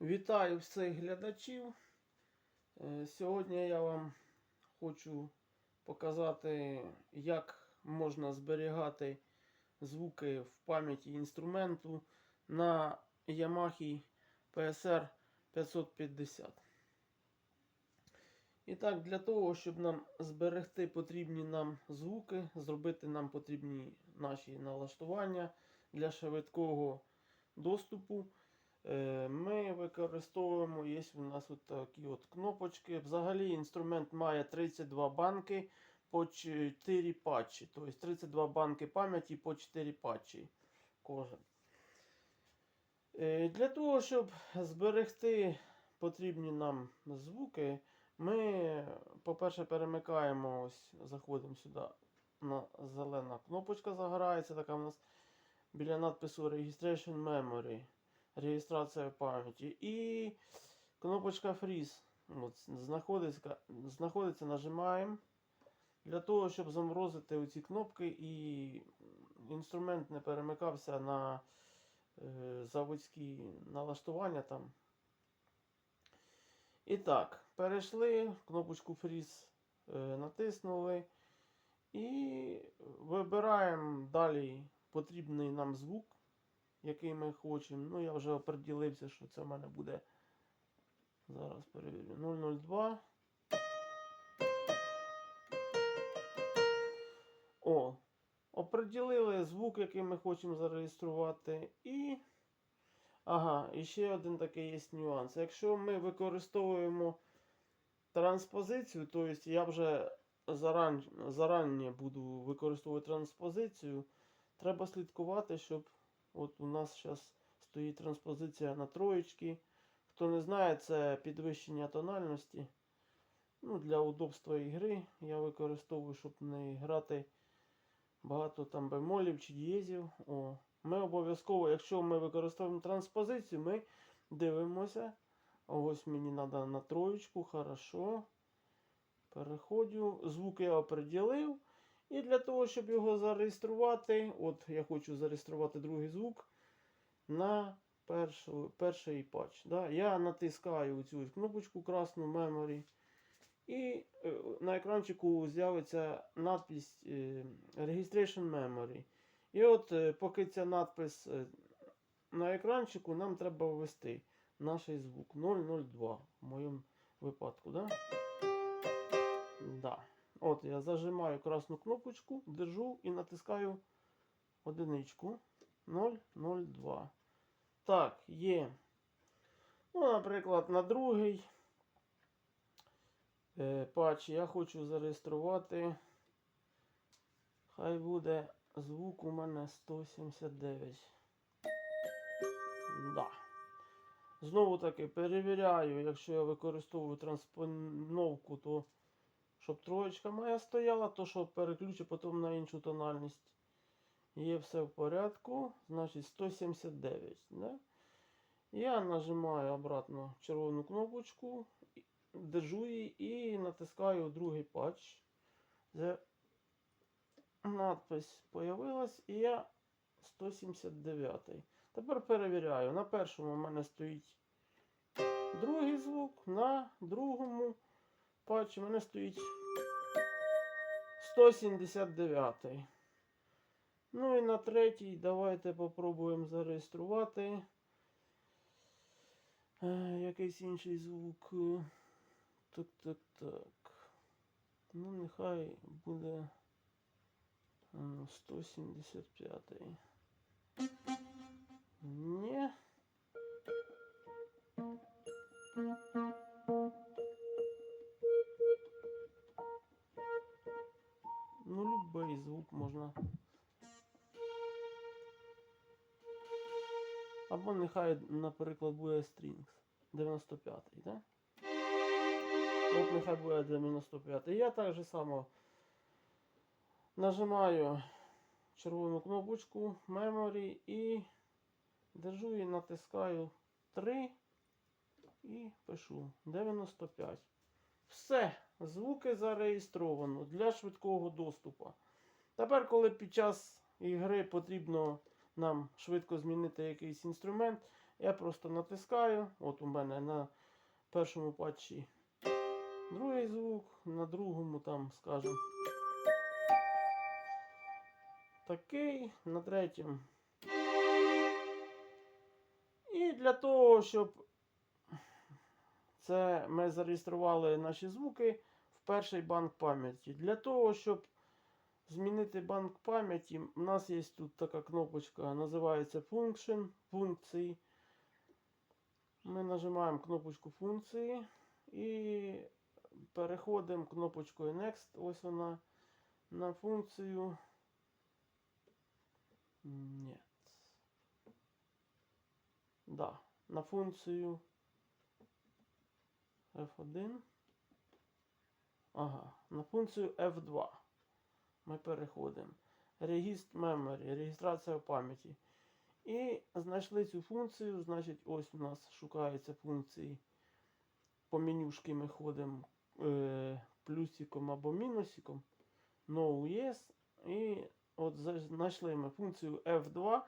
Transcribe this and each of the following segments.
Вітаю всіх глядачів. Е, Сьогодні я вам хочу показати, як можна зберігати звуки в пам'яті інструменту на Yamaha PSR 550. І так, для того, щоб нам зберегти потрібні нам звуки, зробити нам потрібні наші налаштування для швидкого доступу. Е, Ми використовуємо, є у нас от такі от кнопочки. Взагалі інструмент має 32 банки по 4 патчі. Тобто 32 банки пам'яті по 4 патчі кожен. Е, Для того, щоб зберегти потрібні нам звуки, ми, по-перше, перемикаємо, ось, заходимо сюди. На зелена кнопочка загорається, така у нас біля надпису Registration Memory реєстрація пам'яті. І кнопочка Freeze. От, знаходиться, знаходиться, нажимаємо. Для того, щоб заморозити оці кнопки і інструмент не перемикався на е, заводські налаштування там. І так, перейшли, кнопочку Freeze е, натиснули. І вибираємо далі потрібний нам звук який ми хочемо. Ну, я вже оприділився, що це в мене буде. Зараз перевірю. 002. О, оприділили звук, який ми хочемо зареєструвати. І. Ага, і ще один такий є нюанс. Якщо ми використовуємо транспозицію, тобто я вже заран... зарані буду використовувати транспозицію, треба слідкувати, щоб От у нас зараз стоїть транспозиція на троєчки. Хто не знає, це підвищення тональності. Ну, Для удобства ігри я використовую, щоб не грати багато там бемолів чи дієзів. О. Ми обов'язково, якщо ми використовуємо транспозицію, ми дивимося. Ось мені треба на троєчку, хорошо. Переходжу. Звук я оприділив. І для того, щоб його зареєструвати, от я хочу зареєструвати другий звук на першу, перший патч. Да? Я натискаю цю кнопочку красну Memory. І е, на екранчику з'явиться надпись е, Registration Memory. І от е, поки ця надпис на екранчику, нам треба ввести наш звук 002 в моєму випадку. Да? Да. От я зажимаю красну кнопочку, держу і натискаю одиничку 002. Так, є. Ну, наприклад, на другий е, патч я хочу зареєструвати. Хай буде звук у мене 179. Да. Знову таки перевіряю, якщо я використовую транспоновку, то щоб троєчка моя стояла, то що переключу потім на іншу тональність. Є все в порядку. Значить 179. Да? Я нажимаю обратно червону кнопочку, держу її і натискаю другий патч. Де надпись появилась і я 179. Тепер перевіряю. На першому в мене стоїть другий звук, на другому патчі в мене стоїть 179. Ну і на третій давайте попробуємо зареєструвати е, якийсь інший звук. Так, так, так. Ну, нехай буде е, 175. Ні. Ну, любий звук можна. Або нехай, наприклад, буде strings 95-й, так? От нехай буде 95-й. Я так же само нажимаю червону кнопочку Memory і держу і натискаю 3 і пишу 95. Все, звуки зареєстровано для швидкого доступу. Тепер, коли під час ігри потрібно нам швидко змінити якийсь інструмент, Я просто натискаю. От у мене на першому патчі другий звук, на другому там, скажем, такий, на третьому. І для того, щоб це ми зареєстрували наші звуки в перший банк пам'яті. Для того, щоб змінити банк пам'яті, у нас є тут така кнопочка, називається Function, функції. Ми нажимаємо кнопочку функції і переходимо кнопочкою Next. Ось вона на функцію. Ні. Да, на функцію F1. Ага, на функцію F2 ми переходимо. Regist Memory, реєстрація пам'яті. І знайшли цю функцію, значить, ось у нас шукаються функції. По менюшки ми ходимо е, плюсиком або мінусиком. No yes. І от знайшли ми функцію F2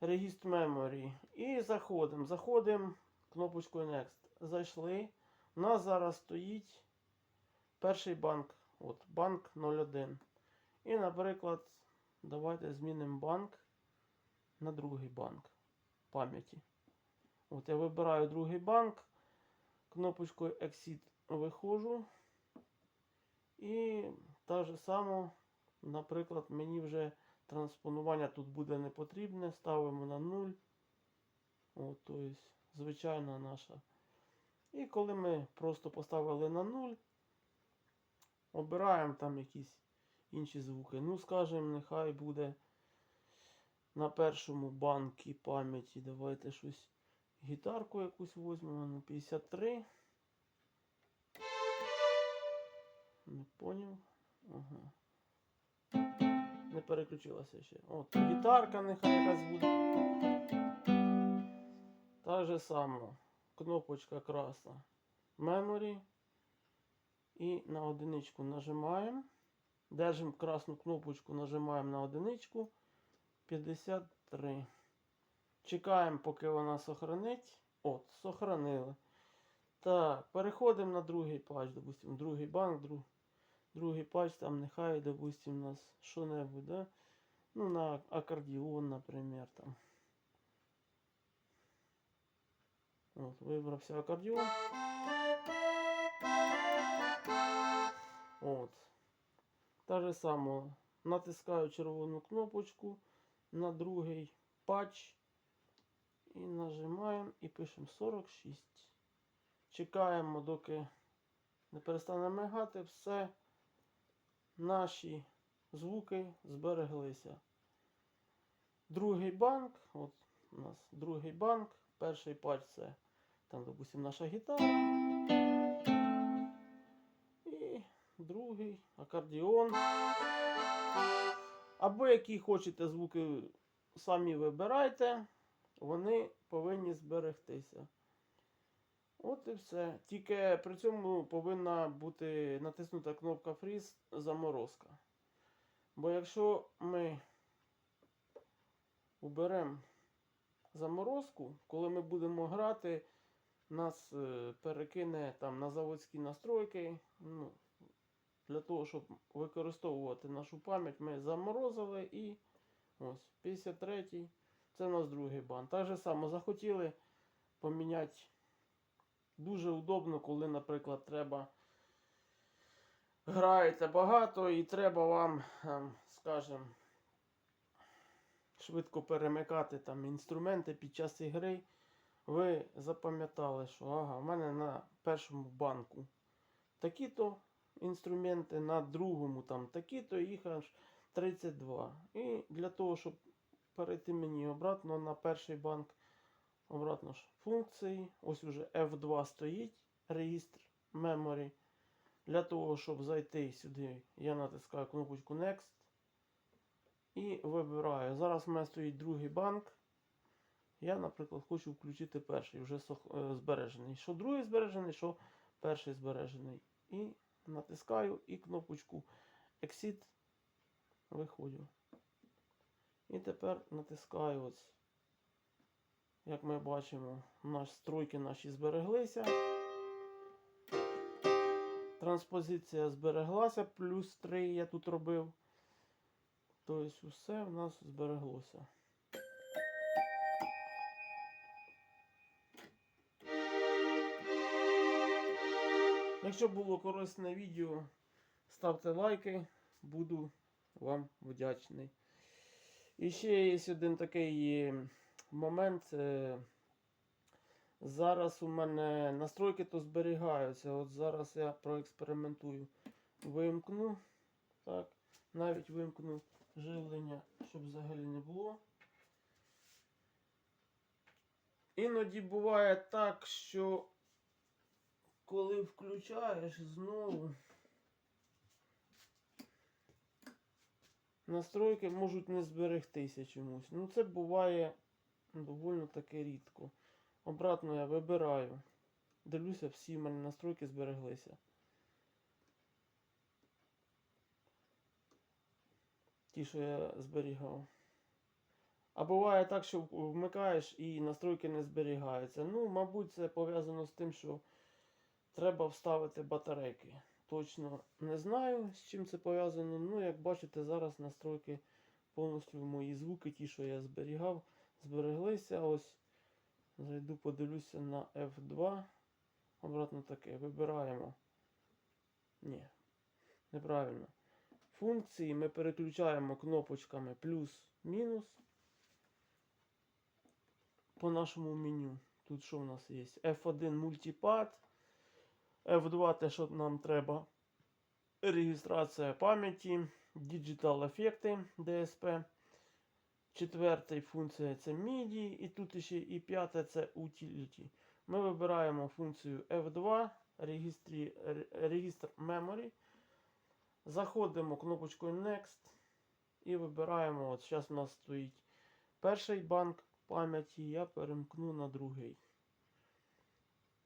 Regist Memory. І заходимо. Заходимо кнопочкою Next. Зайшли. У нас зараз стоїть перший банк. От, банк 01. І, наприклад, давайте змінимо банк на другий банк пам'яті. От я вибираю другий банк, кнопочкою Exit виходжу. І так же само, наприклад, мені вже транспонування тут буде не потрібне. Ставимо на 0. От, тобто, звичайна наша. І коли ми просто поставили на 0, обираємо там якісь інші звуки. Ну, скажімо, нехай буде на першому банкі пам'яті. Давайте щось гітарку якусь візьмемо на 53. Не поняв. Ага. Не переключилася ще. От, гітарка нехай якась буде. Так же само. Кнопочка красна. Memory. І на одиничку нажимаємо. Держимо красну кнопочку, нажимаємо на одиничку. 53. Чекаємо, поки вона сохранить. От, сохранили. Так, переходимо на другий патч, допустимо, другий банк, друг, другий патч, там нехай, допустимо, у нас що-небудь, да? Ну, на акордеон, наприклад, там. От, вибрався акордеон. От. Та же саме. Натискаю червону кнопочку на другий патч. І нажимаємо і пишемо 46. Чекаємо, доки не перестане мигати. Все. Наші звуки збереглися. Другий банк. От у нас другий банк. Перший патч це там, допустимо, наша гітара. І другий акордеон. Або які хочете звуки, самі вибирайте, вони повинні зберегтися. От і все. Тільки при цьому повинна бути натиснута кнопка Freeze заморозка. Бо якщо ми уберемо заморозку, коли ми будемо грати, нас е, перекине там на заводські настройки. Ну, для того, щоб використовувати нашу пам'ять, ми заморозили і ось 53-й. Це у нас другий бан. Так же само захотіли поміняти. Дуже удобно, коли, наприклад, треба граєте багато і треба вам, скажімо, швидко перемикати там інструменти під час ігри. Ви запам'ятали, що ага, в мене на першому банку такі-то інструменти, на другому там такі-то, їх аж 32. І для того, щоб перейти мені обратно на перший банк, обратно ж функції. Ось уже F2 стоїть, реєстр memory. Для того, щоб зайти сюди, я натискаю кнопочку Next і вибираю. Зараз в мене стоїть другий банк. Я, наприклад, хочу включити перший, вже е, збережений. Що другий збережений, що перший збережений. І натискаю і кнопочку Exit виходжу. І тепер натискаю ось Як ми бачимо, наші стройки наші збереглися. Транспозиція збереглася, плюс 3 я тут робив. Тобто усе в нас збереглося. Якщо було корисне відео, ставте лайки, буду вам вдячний. І ще є один такий момент. е, Зараз у мене настройки то зберігаються. От зараз я проекспериментую. Вимкну. Так, навіть вимкну живлення, щоб взагалі не було. Іноді буває так, що коли включаєш знову. Настройки можуть не зберегтися чомусь. Ну це буває доволі таки рідко. Обратно я вибираю. Дивлюся, всі в мене настройки збереглися. Ті, що я зберігав. А буває так, що вмикаєш і настройки не зберігаються. Ну, мабуть, це пов'язано з тим, що треба вставити батарейки. Точно не знаю, з чим це пов'язано. Ну, як бачите, зараз настройки повністю мої звуки, ті, що я зберігав, збереглися. Ось зайду, подивлюся на F2. Обратно таке. Вибираємо. Ні, неправильно. Функції ми переключаємо кнопочками плюс-мінус по нашому меню. Тут що в нас є? F1 мультипад. F2 те, що нам треба. Реєстрація пам'яті, Digital ефекти DSP. Четвертий функція це MIDI, і тут ще і п'яте це Utility. Ми вибираємо функцію F2, регістрі, регістр Memory. Заходимо кнопочкою Next і вибираємо. От зараз у нас стоїть перший банк пам'яті, я перемкну на другий.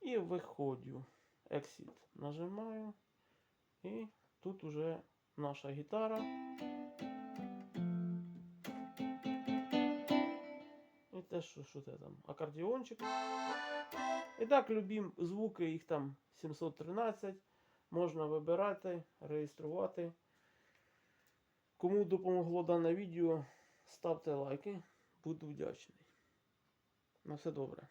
І виходжу. Exit нажимаю. І тут уже наша гітара. І те, що, що це там? Акордіончик. І так, любі звуки, їх там 713. Можна вибирати, реєструвати. Кому допомогло дане відео, ставте лайки. Буду вдячний. На все добре.